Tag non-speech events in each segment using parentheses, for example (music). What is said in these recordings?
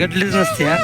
गडलीच नसते हा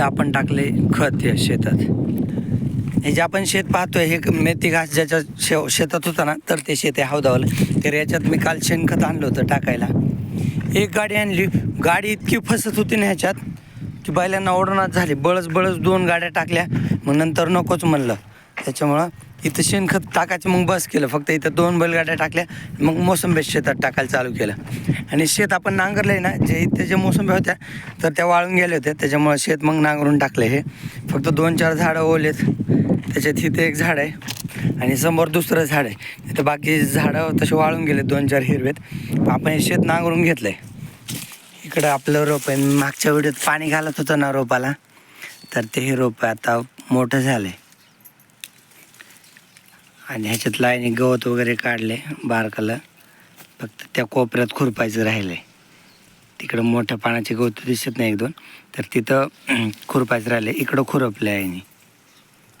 इथं आपण टाकले खत या शेतात. हे जे आपण शेत पाहतोय हे मेथी घास ज्याच्या शे शेतात होता ना तर ते शेत आहे हौदावालं तर याच्यात मी काल शेणखत आणलं होतं टाकायला. एक गाडी आणली. गाडी इतकी फसत होती ना ह्याच्यात की बैलांना ओढणाच झाली. बळच बळच दोन गाड्या टाकल्या. मग नंतर नकोच म्हणलं. त्याच्यामुळं इथं शेणखत टाकायचं मग बस केलं. फक्त इथं दोन बैलगाड्या टाकल्या मग मोसंबी शेतात टाकायला चालू केलं. आणि शेत आपण नांगरलं आहे ना जे इथे जे मोसंबी होत्या तर त्या वाळून गेल्या होत्या. त्याच्यामुळं शेत मग नांगरून टाकलं हे. फक्त दोन चार झाडं ओलेत. त्याच्यात तिथे एक झाड आहे आणि समोर दुसरं झाड आहे. इथं बाकी झाडं तसे वाळून गेले दोन चार हिरवेत. आपण हे शेत नांगरून घेतलं आहे इकडं आपलं रोप आहे. मागच्या वेळेत पाणी घालत होतं ना रोपाला. तर ते हे रोप आता मोठं झालं आहे आणि ह्याच्यात लाईनी गवत वगैरे काढले बारकाला. फक्त त्या कोपऱ्यात खुरपायचं राहिलं आहे तिकडं मोठ्या पाण्याचे गवत दिसत नाही एक दोन तर तिथं (clears throat) खुरपायचं राहिलं इकडं खुरपलं आहे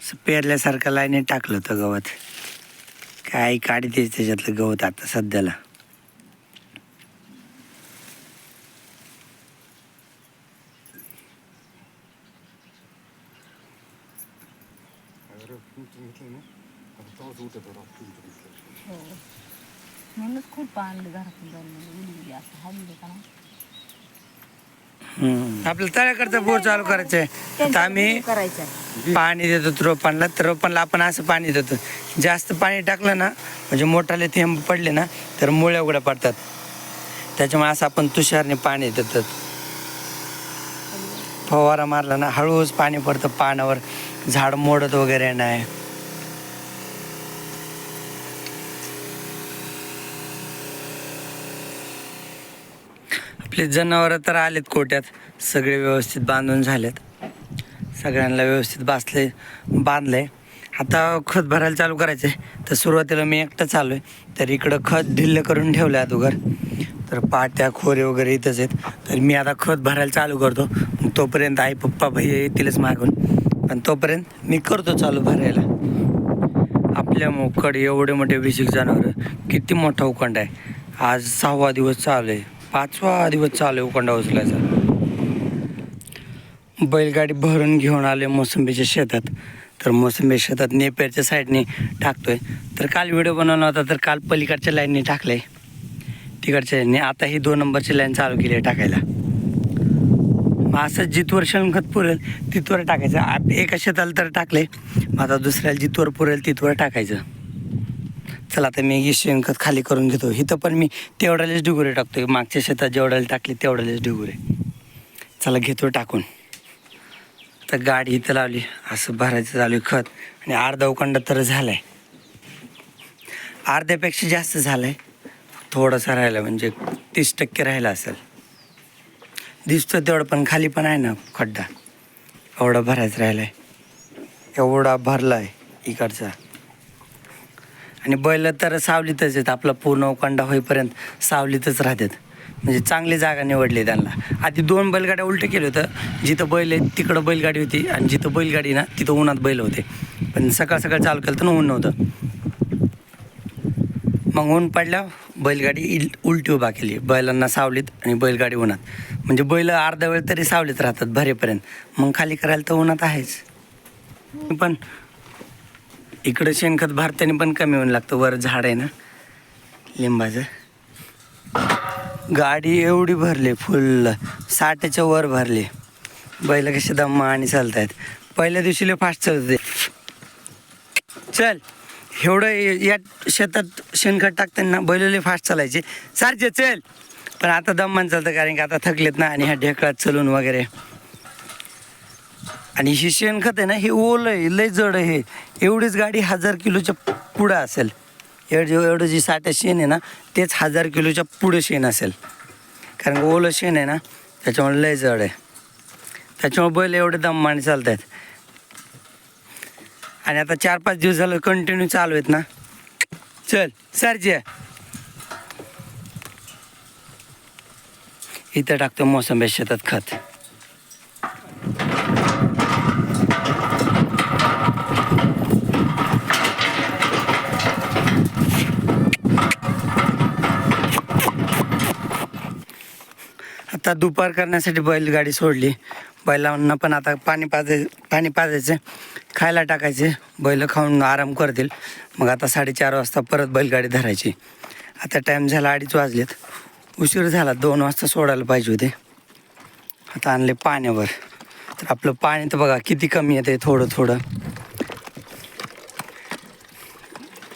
असं पेरल्यासारखं लाईने टाकलं होतं गवत. काय काढते त्याच्यातलं गवत आता सध्याला हो खूप आणलं घरातून जाऊन उडी गेली असं हल्ली का ना आपलं तळ्याकडचं बोर चालू करायचं आहे आता आम्ही करायचं पाणी देतो रोपांना तर रोपांना आपण असं पाणी देतो. जास्त पाणी टाकलं ना म्हणजे मोठाले थेंब पडले ना तर मुळ्या उघड्या पडतात. त्याच्यामुळे असं आपण तुषारने पाणी देतात फवारा मारला ना हळूच पाणी पडतं पानावर झाड मोडत वगैरे नाही. आपले जनावरं तर आलेत कोट्यात. सगळे व्यवस्थित बांधून झालेत. सगळ्यांना व्यवस्थित बासले बांधले आता खत भरायला चालू करायचं आहे तर सुरुवातीला मी एकटं चालू आहे तर इकडं खत ढिल्लं करून ठेवलं आहे अगोदर. तर पाट्या खोरे वगैरे इथंच आहेत. तर मी आता खत भरायला चालू करतो. तोपर्यंत आई पप्पा भैया येतीलच मागून. पण तोपर्यंत मी करतो चालू भरायला. आपल्या मोकड एवढे मोठे विशिक जनावर किती मोठा उखंड आहे. आज सहावा दिवस चालू आहे. पाचवा दिवस चालू आहे उखंडा उचलायचा. बैलगाडी भरून घेऊन आले मोसंबीच्या शेतात. तर मोसंबी शेतात नेपेरच्या साईडने टाकतोय. तर काल व्हिडिओ बनवला होता तर काल पलीकडच्या लाईनने टाकले तिकडच्या लाईनने. आता ही दोन नंबरची लाईन चालू केली आहे टाकायला. मग असं जितवर शेणखत पुरेल तिथवर टाकायचं. एका शेताला तर टाकले मग आता दुसऱ्याला जितवर पुरेल तिथवर टाकायचं. चला आता मी ही शेणखत खाली करून घेतो. इथं पण मी तेवढ्यालेच डुगुरे टाकतोय. मागच्या शेतात जेवढ्याला टाकले तेवढ्यालेच डुगुरे चला घेतो टाकून. तर गाडी इथं लावली. असं भरायचं चालू आहे खत. आणि अर्धा उखंड तर झालाय. अर्ध्यापेक्षा जास्त झालंय. थोडंसं राहिलं म्हणजे तीस टक्के राहिलं असेल. दिसतो तेवढं पण खाली पण आहे ना खड्डा. एवढा भरायचं आहे एवढा भरला आहे इकडचा. आणि बैल तर सावलीतच आहेत. आपला पूर्ण उकांडा होईपर्यंत सावलीतच राहतात. म्हणजे चांगली जागा निवडली त्यांना. आधी दोन बैलगाड्या उलटं केलं होतं. जिथं बैल आहे तिकडं बैलगाडी होती आणि जिथं बैलगाडी ना तिथं उन्हात बैल होते. पण सकाळ सकाळ चालू केलं तर ऊन नव्हतं. मग ऊन पडल्या बैलगाडी इल उलटी उभा केली. बैलांना सावलीत आणि बैलगाडी उन्हात. म्हणजे बैल अर्धा वेळ तरी सावलीत राहतात भरेपर्यंत. मग खाली करायला तर उन्हात आहेच. पण इकडं शेणखत भारताने पण कमी होऊन लागतं. वर झाड आहे ना. लिंबाचं. गाडी एवढी भरली फुल साठच्या वर भरली. बैल कसे दम्मा आणि चालत आहेत पहिल्या दिवशी लय फास्ट चालत. होते चल एवढं या शेतात शेणखत टाकताना बैल लय फास्ट चालायचे. सारखे चल. पण आता दम्मान चालतं कारण की आता थकलेत ना आणि ह्या ढेकळात चलून वगैरे. आणि ही शेणखत आहे ना हे ओलं आहे लय जड आहे. हे एवढीच गाडी हजार किलोच्या पुढं असेल. एवढं एवढं जी साठ्या शेण आहे ना तेच हजार किलोच्या पुढं शेण असेल. कारण ओलं शेण आहे ना त्याच्यामुळे लय जड आहे. त्याच्यामुळे बैल एवढे दममाने चालत आहेत आणि आता चार पाच दिवस झालं कंटिन्यू चालू आहेत ना. चल सरजे. इथं टाकतो मोसंबी शेतात खत. आता दुपार करण्यासाठी बैलगाडी सोडली. बैलांना पण आता पाणी पाजाय पाणी पाजायचं. खायला टाकायचे. बैल खाऊन आराम करतील. मग आता साडेचार वाजता परत बैलगाडी धरायची. आता टाईम झाला अडीच वाजलेत. उशीर झाला. दोन वाजता सोडायला पाहिजे होते. आता आणले पाण्यावर. तर आपलं पाणी तर बघा किती कमी येते थोडं थोडं.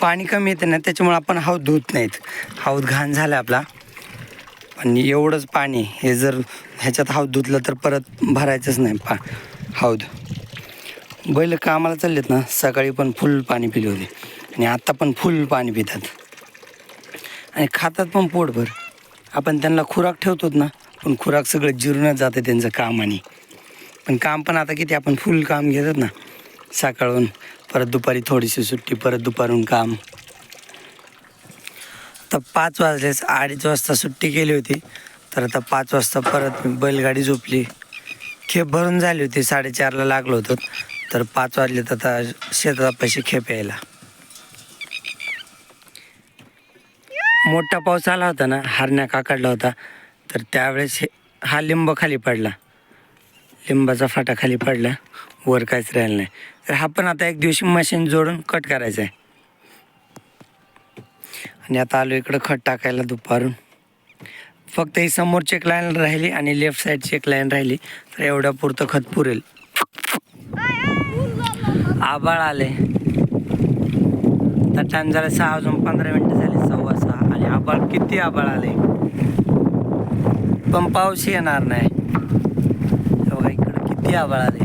पाणी कमी येते ना त्याच्यामुळे आपण हौद धुत नाहीत. हौद घाण झाला आपला. आणि एवढंच पाणी हे जर ह्याच्यात हौद धुतलं तर परत भरायचंच नाही. पा हौद बैल कामाला चाललेत ना सकाळी पण फुल पाणी पिले होते. आणि आत्ता पण फुल पाणी पितात. आणि खातात पण पोटभर. आपण त्यांना खुराक ठेवतोच ना पण खुराक सगळं जिरूनच जातं त्यांचं कामाने पण काम पण आता किती आपण फुल काम घेतात ना सकाळून परत दुपारी थोडीशी सुट्टी परत दुपारून काम. आता पाच वाजलेच अडीच वाजता सुट्टी केली होती. तर आता पाच वाजता परत मी बैलगाडी झोपली. खेप भरून झाली होती साडेचारला लागलो होतो. तर पाच वाजलेत आता शेतात पैसे खेप यायला. मोठा पाऊस आला होता ना हरण्या काकडला होता. तर त्यावेळेस हा लिंब खाली पडला. लिंबाचा फाटा खाली पडला. वर काहीच राहिलं नाही. तर हा पण आता एक दिवशी मशीन जोडून कट करायचा आहे आणि आता आलो इकडं खत टाकायला दुपारून. फक्त ही समोरची एक लाईन राहिली आणि लेफ्ट साईडची एक लाईन राहिली. तर एवढ्या पुरतं खत पुरेल. आबाळ आले तर टाइम झाला सहा वाजून पंधरा मिनटं झाली सव्वा सहा. आणि आबाळ किती आबाळ आले पण पाऊस येणार नाही. इकडं किती आबाळ आले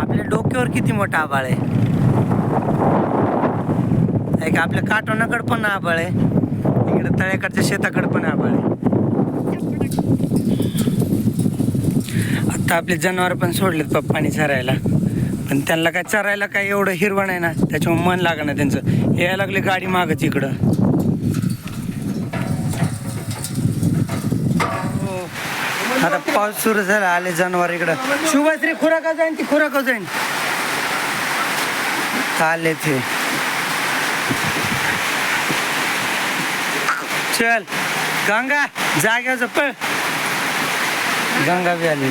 आपल्या डोक्यावर किती मोठा आबाळ आहे. एक आपल्या काटोनाकडं पण आबाळ आहे. इकडं तळ्याकडच्या शेताकडं पण आबाळ आहे. आता आपले जनावर पण सोडलेत पप्पानी चरायला. पण त्यांना काय चरायला काय एवढं हिरवण आहे ना. त्याच्यामुळे मन लागणार त्यांचं. यायला लागले गाडी मागच इकडं आता पाऊस सुरू झाला आले जनावर इकडं. शुभश्री खुराका जाईन ती खुराका जाईन. आले ते चल. गंगा जाग्याचं पळ गंगा बी आली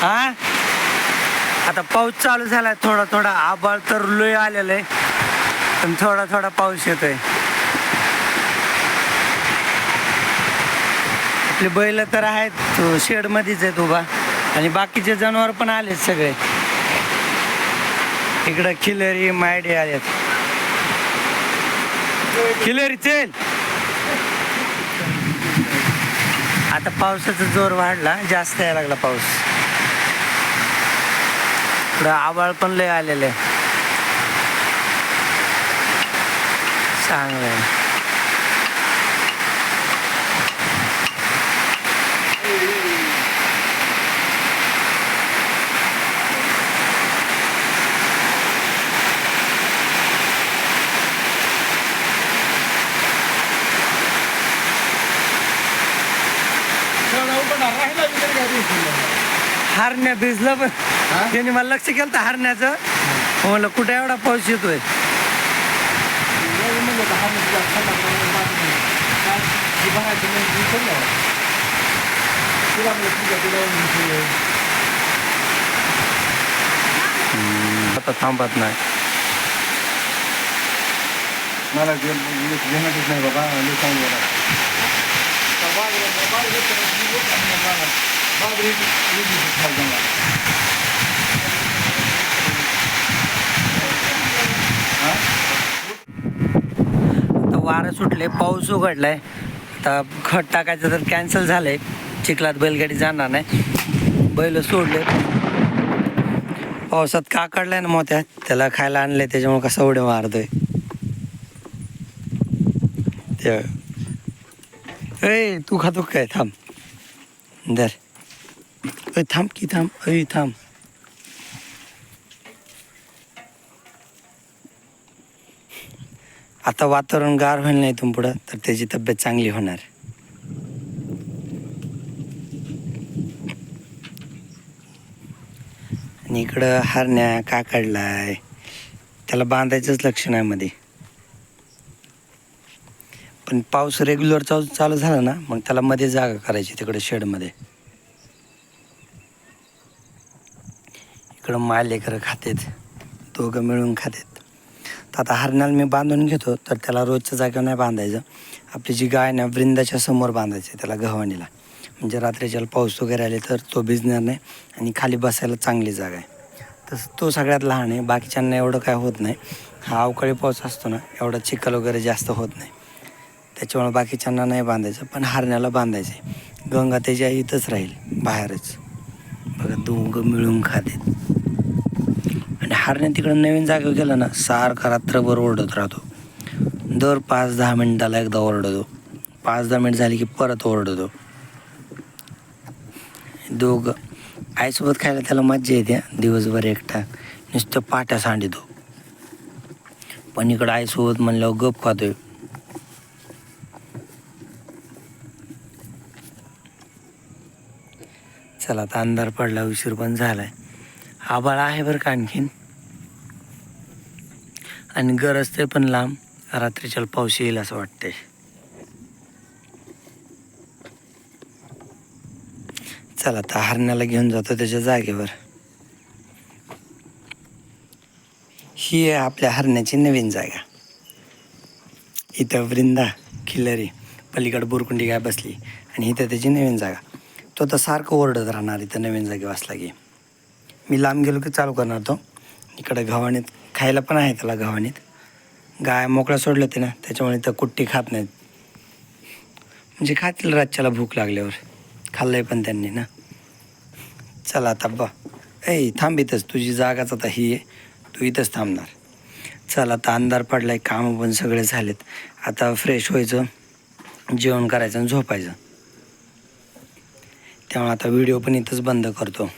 हा आता पाऊस चालू झाला थोडा थोडा. आबाळ तर लय आलेलं आहे पण थोडा थोडा पाऊस येतोय. आपले बैल तर आहेत शेडमध्येच आहेत उभा. आणि बाकीचे जनावर पण आलेत सगळे. इकडं खिलरी मायडे आलेत. खिलरी चल. आता पावसाचा जोर वाढला जास्त यायला लागला पाऊस. थोडं आबाळ पण लय आलेलं. आहे चांगलं आहे हरण्या भिजलं पण. त्यांनी मला लक्ष केलं तर हरण्याचं. म्हणलं कुठे एवढा पाऊस येतोय? आता थांबत नाही. मला घेण्यातच नाही बाबा मी आता वारं सुटले पाऊस उघडलाय. आता खट टाकायचं तर कॅन्सल झालंय. चिखलात बैलगाडी जाणार नाही. बैल सोडले पावसात काकडलाय ना मोत्या? त्याला खायला आणलंय त्याच्यामुळे कसं उड्या मारतोय. ते ए तू खातो काय थांब धर थांब की थांब अय थांब आता वातावरण गार होईल नाही तुम पुढं तर त्याची तब्येत चांगली होणार आणि इकडं हरण्या काकडलाय त्याला बांधायचंच लक्ष नाही मध्ये पण पाऊस रेग्युलर चालू चालू झाला ना मग त्याला मध्ये जागा करायची तिकडे शेडमध्ये. इकडं माय लेकरं खातेत दोघं मिळून खातेत. तर आता हरण्याला मी बांधून घेतो तर त्याला रोजच्या जागेवर नाही बांधायचं. आपली जी गाय ना वृंदाच्या समोर बांधायची त्याला गव्हाणीला. म्हणजे रात्रीच्याला पाऊस वगैरे आले तर तो भिजणार नाही आणि खाली बसायला चांगली जागा आहे. तसं तो सगळ्यात लहान आहे बाकीच्यांना एवढं काय होत नाही. हा अवकाळी पाऊस असतो ना एवढा चिखल वगैरे जास्त होत नाही. त्याच्यामुळे बाकीच्यांना नाही बांधायचं पण हरण्याला बांधायचं आहे गंगा त्याच्या इथंच राहील बाहेरच. बघा दोघं मिळून खाते आणि हरण्या तिकडं नवीन जागेवर गेला ना सारखा रात्रभर ओरडत राहतो. दर पाच दहा मिनिटाला एकदा ओरडतो. पाच दहा मिनिट झाली की परत ओरडतो. दोघं आईसोबत खायला त्याला मज्जा येते दिवसभर एकटा. नुसतं पाट्या सांडितो. पण इकडं आईसोबत म्हणल्यावर गप खातोय. चला आता अंधार पडला उशीर पण झालाय. आबाळ आहे बरं का आणखीन? आणि गरज ते पण लांब. रात्रीच्या पाऊस येईल असं वाटतंय. चला आता हरण्याला घेऊन जातो त्याच्या जागेवर. ही आहे आपल्या हरण्याची नवीन जागा. इथं वृंदा खिल्लरी पलीकडं बोरकुंडी गाय बसली. आणि इथं त्याची नवीन जागा. तो तर सारखं ओरडत राहणार इथं नवीन जागी वाचला की. मी लांब गेलो की चालू करणार तो. इकडं गव्हाणीत खायला पण आहे त्याला गव्हाणीत गाय मोकळ्या सोडल्या ते ना त्याच्यामुळे तर कुट्टी खात नाहीत. म्हणजे खातील रातच्याला भूक लागल्यावर. खाल्लंय पण त्यांनी ना. चला आता बा ऐ थांब इथंच तुझी जागाच आता ही आहे. तू इथंच थांबणार. चल आता अंधार पडलाय कामं पण सगळे झालेत. आता फ्रेश व्हायचं जेवण करायचं आणि झोपायचं. त्यामुळे आता व्हिडिओ पण इथंच बंद करतो.